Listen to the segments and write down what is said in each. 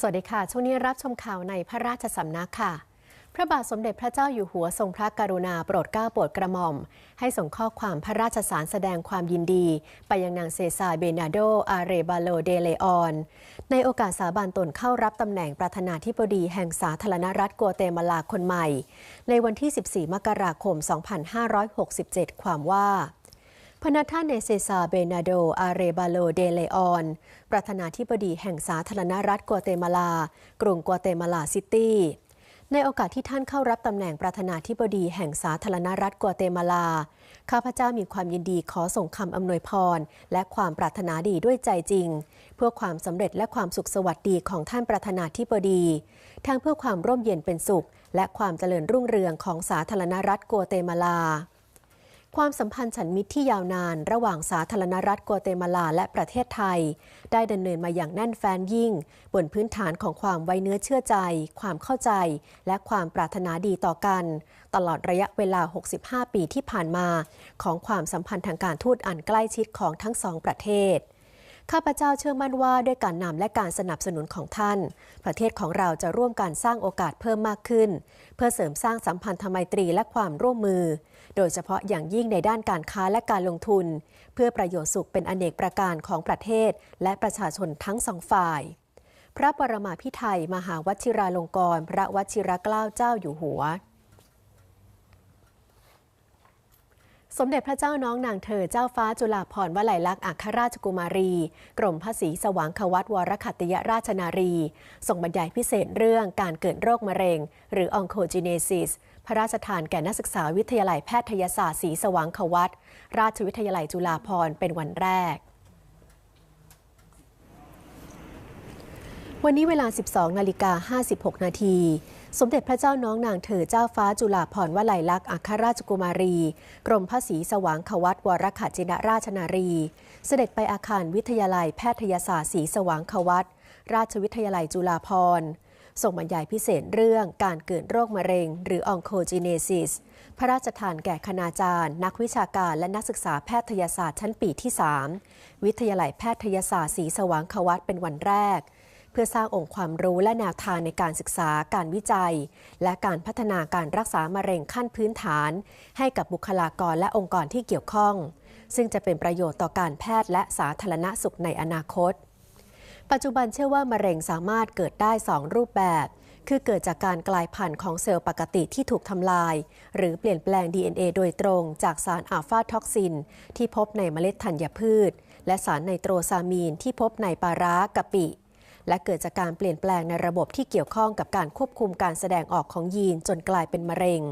สวัสดีค่ะ ช่วงนี้รับชมข่าวในพระราชสำนักค่ะ พระบาทสมเด็จพระเจ้าอยู่หัวทรงพระกรุณาโปรดเกล้าโปรดกระหม่อม ให้ส่งข้อความพระราชสารแสดงความยินดี ไปยังนางเซซาเบนาโด อาเรบาโลเดเลออน ในโอกาสสาบานตนเข้ารับตำแหน่งประธานาธิบดีแห่งสาธารณรัฐกัวเตมาลาคนใหม่ ในวันที่ 14 มกราคม 2567 ความว่า พระนาท่านเนเซซาเบนาโด อาเรบาโล เดเลออน ประธานาธิบดีแห่งสาธารณรัฐกัวเตมาลา กรุงกัวเตมาลาซิตี้ ในโอกาสที่ท่านเข้ารับตำแหน่งประธานาธิบดีแห่งสาธารณรัฐกัวเตมาลา ข้าพเจ้ามีความยินดีขอส่งคำอำนวยพร และความปรารถนาดีด้วยใจจริง เพื่อความสำเร็จและความสุขสวัสดีของท่านประธานาธิบดี ทั้งเพื่อความร่มเย็นเป็นสุข และความเจริญรุ่งเรืองของสาธารณรัฐกัวเตมาลา ความสัมพันธ์ฉันมิตรที่ยาวนาน ระหว่างสาธารณรัฐกัวเตมาลาและประเทศไทย ได้ดำเนินมาอย่างแน่นแฟนยิ่ง บนพื้นฐานของความไว้เนื้อเชื่อใจ ความเข้าใจ และความปรารถนาดีต่อกัน ตลอดระยะเวลา 65 ปีที่ผ่านมา ของความสัมพันธ์ทางการทูตอันใกล้ชิดของทั้งสองประเทศ ข้าพเจ้าเชื่อมั่นว่าด้วยการนำและการสนับสนุนของท่าน ประเทศของเราจะร่วมกันสร้างโอกาสเพิ่มมากขึ้น เพื่อเสริมสร้างสัมพันธไมตรีและความร่วมมือ โดยเฉพาะอย่างยิ่งในด้านการค้าและการลงทุน เพื่อประโยชน์สุขเป็นอเนกประการของประเทศ และประชาชนทั้งสองฝ่าย พระปรมาภิไธยมหาวชิราลงกรณ์พระวชิรเกล้าเจ้าอยู่หัว สมเด็จพระเจ้าน้องนางเธอเจ้าฟ้าจุฬาภรณ์วลัยลักษณ์อัครราชกุมารี กรมพระศรีสว่างควัตวรคัตยราชนารี ส่งบรรยายพิเศษเรื่องการเกิดโรคมะเร็ง หรือ oncogenesis พระราชทานแก่นักศึกษาวิทยาลัยแพทยศาสตร์ศรีสว่างควัตราชวิทยาลัยจุฬาภรณ์เป็นวันแรกวันนี้เวลา 12 นาฬิกา 56 นาที สมเด็จพระเจ้าน้องนางเธอเจ้าฟ้าจุฬาภรณ์วลัยลักษณ์อัครราชกุมารี กรมพระศรีสว่างควัตวรคัจินราชนารี เสด็จไปอาคารวิทยาลัยแพทยศาสตร์ศรีสว่างควัตราชวิทยาลัยจุฬาภรณ์ส่งบรรยายพิเศษเรื่องการเกิดโรคมะเร็ง หรือ oncogenesis พระราชทานแก่คณาจารย์ นักวิชาการและนักศึกษาแพทยศาสตร์ชั้นปีที่ 3 วิทยาลัยแพทยศาสตร์ศรีสว่างควัตเป็นวันแรก เพื่อสร้างองค์ความรู้และแนวทางในการศึกษาการวิจัย และการพัฒนาการรักษามะเร็งขั้นพื้นฐาน ให้กับบุคลากรและองค์กรที่เกี่ยวข้อง ซึ่งจะเป็นประโยชน์ต่อการแพทย์และสาธารณสุขในอนาคต ปัจจุบันเชื่อว่ามะเร็งสามารถเกิดได้ 2 รูปแบบ คือเกิดจากการกลายพันธุ์ของเซลล์ปกติที่ถูกทำลาย หรือเปลี่ยนแปลง DNA โดยตรงจากสารอัลฟาท็อกซิน ที่พบในเมล็ดธัญพืช และสารไนโตรซามีนที่พบในปลาร้ากะปิ และเกิดจากการเปลี่ยนแปลงในระบบที่เกี่ยวข้องกับการควบคุมการแสดงออกของยีนจนกลายเป็นมะเร็ง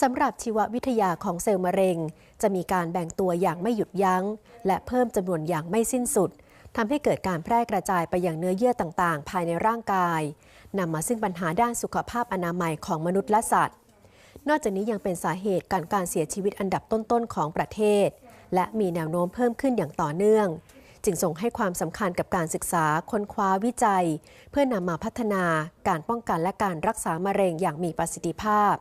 สำหรับชีววิทยาของเซลล์มะเร็ง จะมีการแบ่งตัวอย่างไม่หยุดยัง้ง และเพิ่มจำนวนอย่างไม่สิ้นสุดทำให้เกิดการแพร่กระจายไปอย่างเนื้อเยื่อต่างๆ ภายในร่างกายนำมาซึ่งปัญหาด้านสุขภาพอนามัยของมนุษย์และสัตว์ นอกจากนี้ยังเป็นสาเหตุการการเสียชีวิตอันดับต้นๆของประเทศ และมีแนวโน้มเพิ่มขึ้นอย่างต่อเนื่อง จึงส่งให้ความสำคัญกับการศึกษาค้นคว้าวิจัย เพื่อนำมาพัฒนาการป้องกันและการรักษามะเร็งอย่างมีประสิทธิภาพ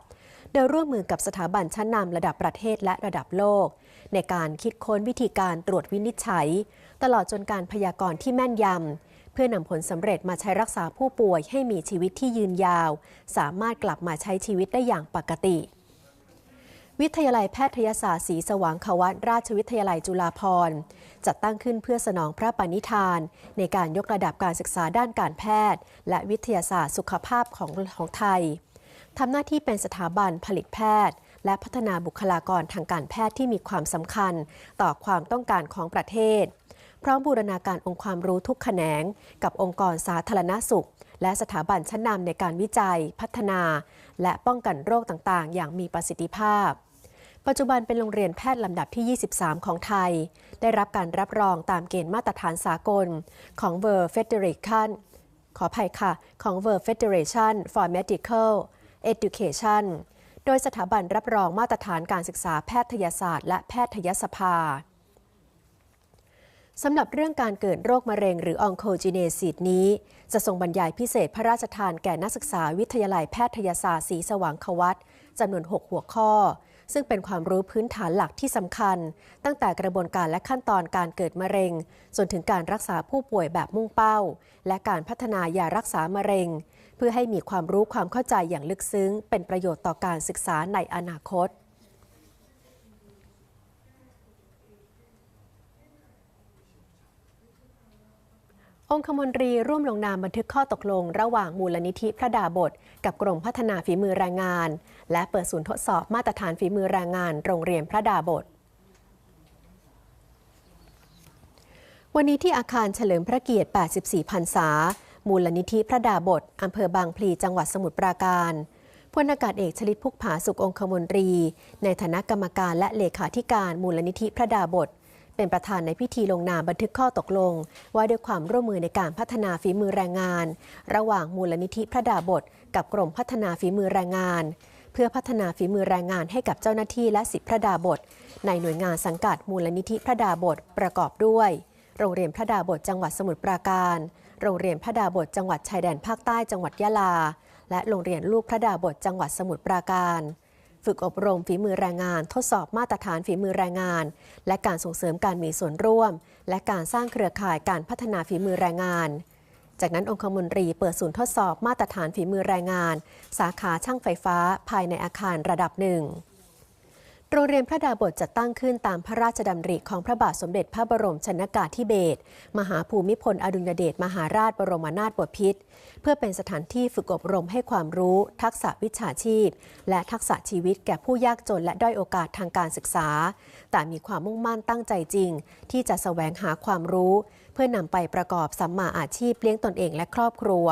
โดยร่วมมือกับสถาบันชั้นนำระดับประเทศและระดับโลก ในการคิดค้นวิธีการตรวจวินิจฉัย ตลอดจนการพยากรณ์ที่แม่นยำเพื่อนำผลสำเร็จมาใช้รักษาผู้ป่วยให้มีชีวิตที่ยืนยาว สามารถกลับมาใช้ชีวิตได้อย่างปกติ วิทยาลัยแพทยศาสตร์ศรีสว่างควัตราชวิทยาลัยจุฬาภรณ์จัดตั้งขึ้นเพื่อสนองพระปณิธาน ในการยกระดับการศึกษาด้านการแพทย์ และวิทยาศาสตร์สุขภาพของของไทยทำหน้าที่เป็นสถาบันผลิตแพทย์ และพัฒนาบุคลากรทางการแพทย์ที่มีความสำคัญ ต่อความต้องการของประเทศ พร้อมบูรณาการองค์ความรู้ทุกแขนง กับองค์กรสาธารณสุข และสถาบันชั้นนำในการวิจัย พัฒนา และป้องกันโรคต่างๆ อย่างมีประสิทธิภาพ ปัจจุบันเป็นโรงเรียนแพทย์ลำดับที่ 23 ของไทย ได้รับการรับรองตามเกณฑ์มาตรฐานสากล ของ World Federation ขออภัยค่ะ ของ World Federation for Medical Education โดยสถาบันรับรองมาตรฐานการศึกษาแพทยศาสตร์ และแพทยสภาสำหรับเรื่องการเกิดโรคมะเร็งหรือ oncogenesis นี้ จะทรงบรรยายพิเศษพระราชทานแก่นักศึกษาวิทยาลัยแพทยศาสตร์ศรีสว่างควัตจำนวน 6 หัวข้อ ซึ่งเป็นความรู้พื้นฐานหลักที่สำคัญ ตั้งแต่กระบวนการและขั้นตอนการเกิดมะเร็ง จนถึงการรักษาผู้ป่วยแบบมุ่งเป้า และการพัฒนายารักษามะเร็ง เพื่อให้มีความรู้ความเข้าใจอย่างลึกซึ้ง เป็นประโยชน์ต่อการศึกษาในอนาคตองคมนตรีร่วมลงนามบันทึกข้อตกลง ระหว่างมูลนิธิพระดาบท กับกรมพัฒนาฝีมือแรงงาน และเปิดศูนย์ทดสอบมาตรฐานฝีมือแรงงาน โรงเรียนพระดาบทวันนี้ที่อาคารเฉลิมพระเกียรติ 84 พรรษา มูลนิธิพระดาบทอำเภอบางพลี จังหวัดสมุทรปราการพลอากาศเอกชลิตพุกผาสุของคมนตรี ในฐานะกรรมการและเลขาธิการมูลนิธิพระดาบท เป็นประธานในพิธีลงนามบันทึกข้อตกลง ว่าด้วยความร่วมมือในการพัฒนาฝีมือแรงงาน ระหว่างมูลนิธิพระดาบท กับกรมพัฒนาฝีมือแรงงาน เพื่อพัฒนาฝีมือแรงงานให้กับเจ้าหน้าที่และสิทธิพระดาบท ในหน่วยงานสังกัดมูลนิธิพระดาบทประกอบด้วย โรงเรียนพระดาบทจังหวัดสมุทรปราการ โรงเรียนพระดาบทจังหวัดชายแดนภาคใต้จังหวัดยะลา และโรงเรียนลูกพระดาบทจังหวัดสมุทรปราการ ฝึกอบรมฝีมือแรงงาน ทดสอบมาตรฐานฝีมือแรงงาน และการส่งเสริมการมีส่วนร่วม และการสร้างเครือข่ายการพัฒนาฝีมือแรงงาน จากนั้นองคมนตรีเปิดศูนย์ทดสอบมาตรฐานฝีมือแรงงาน สาขาช่างไฟฟ้าภายในอาคารระดับหนึ่ง โรงเรียนพระดาบทจัดตั้งขึ้นตามพระราชดำริของพระบาทสมเด็จพระบรมชนากาธิเบศรมหาภูมิพลอดุลยเดชมหาราชบรมนาถบพิตรเพื่อเป็นสถานที่ฝึกอบรมให้ความรู้ ทักษะวิชาชีพ และทักษะชีวิตแก่ผู้ยากจนและด้อยโอกาสทางการศึกษา แต่มีความมุ่งมั่นตั้งใจจริง ที่จะแสวงหาความรู้ เพื่อนำไปประกอบสัมมาอาชีพเลี้ยงตนเองและครอบครัว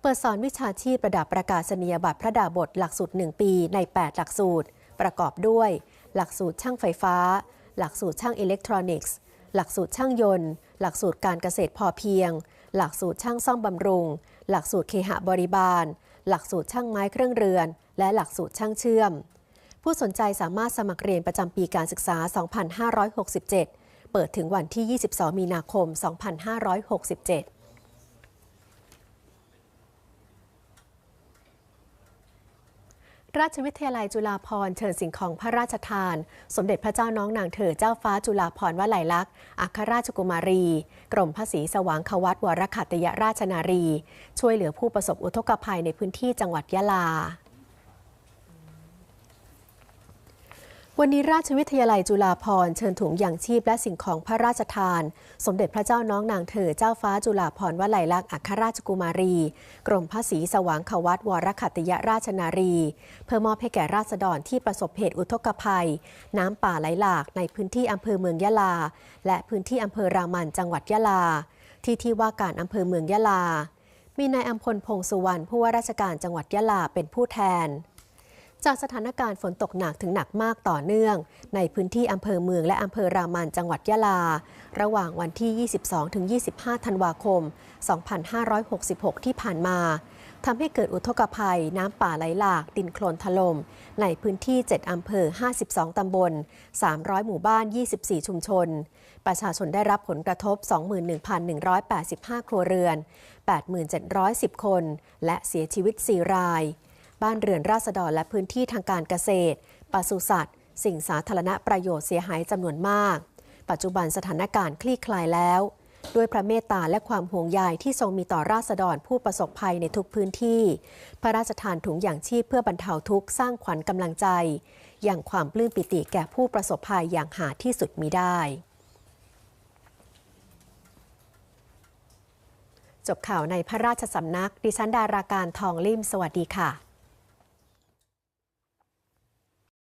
เปิดสอนวิชาชีพระดับประกาศนียบัตรพระดาบทหลักสูตร1ปีใน 8 หลักสูตร ประกอบด้วย หลักสูตรช่างไฟฟ้า หลักสูตรช่างอิเล็กทรอนิกส์ หลักสูตรช่างยนต์ หลักสูตรการเกษตรพอเพียง หลักสูตรช่างซ่อมบำรุง หลักสูตรเคหะบริบาล หลักสูตรช่างไม้เครื่องเรือน และหลักสูตรช่างเชื่อม ผู้สนใจสามารถสมัครเรียนประจำปีการศึกษา 2567 เปิดถึงวันที่ 22 มีนาคม 2567 ราชวิทยาลัยจุฬาภรณ์เชิญสิ่งของพระราชทาน สมเด็จพระเจ้าน้องนางเธอเจ้าฟ้าจุฬาภรณ์วลัยลักษณ์อัครราชกุมารี กรมพระศรีสว่างควัตวรขัตยราชนารี ช่วยเหลือผู้ประสบอุทกภัยในพื้นที่จังหวัดยะลา วันนี้ราชวิทยาลัยจุฬาภรณ์เชิญถุงยางชีพและสิ่งของพระราชทาน สมเด็จพระเจ้าน้องนางเธอเจ้าฟ้าจุฬาภรณ์วลัยลักษณ์อัครราชกุมารี กรมพระศรีสว่างควัตวรขัตยราชนารี เพื่อมอบให้แก่ราษฎรที่ประสบเหตุอุทกภัย น้ำป่าไหลหลากในพื้นที่อำเภอเมืองยะลา และพื้นที่อำเภอรามันจังหวัดยะลา ที่ที่ว่าการอำเภอเมืองยะลา มีนายอัมพลพงสุวรรณผู้ว่าราชการจังหวัดยะลาเป็นผู้แทน จากสถานการณ์ฝนตกหนักถึงหนักมากต่อเนื่อง ในพื้นที่อำเภอเมืองและอำเภอรามันจังหวัดยะลา ระหว่างวันที่ 22-25 ธันวาคม 2566 ที่ผ่านมาทำให้เกิดอุทกภัย น้ำป่าไหลหลาก ดินโคลนถล่มในพื้นที่ 7 อำเภอ 52 ตำบล 300 หมู่บ้าน 24 ชุมชน ประชาชนได้รับผลกระทบ 21,185 ครัวเรือน 8,710 คน และเสียชีวิต 4 ราย บ้านเรือนราษฎรและพื้นที่ทางการเกษตรปศุสัตว์ สิ่งสาธารณประโยชน์เสียหายจำนวนมาก ปัจจุบันสถานการณ์คลี่คลายแล้ว ด้วยพระเมตตาและความห่วงใยที่ทรงมีต่อราษฎรผู้ประสบภัยในทุกพื้นที่ พระราชทานถุงอย่างชีพเพื่อบรรเทาทุกข์สร้างขวัญกำลังใจ อย่างความปลื้มปิติแก่ผู้ประสบภัยอย่างหาที่สุดมิได้จบข่าวในพระราชสำนัก ดิฉันดาราการทองลิ่ม สวัสดีค่ะ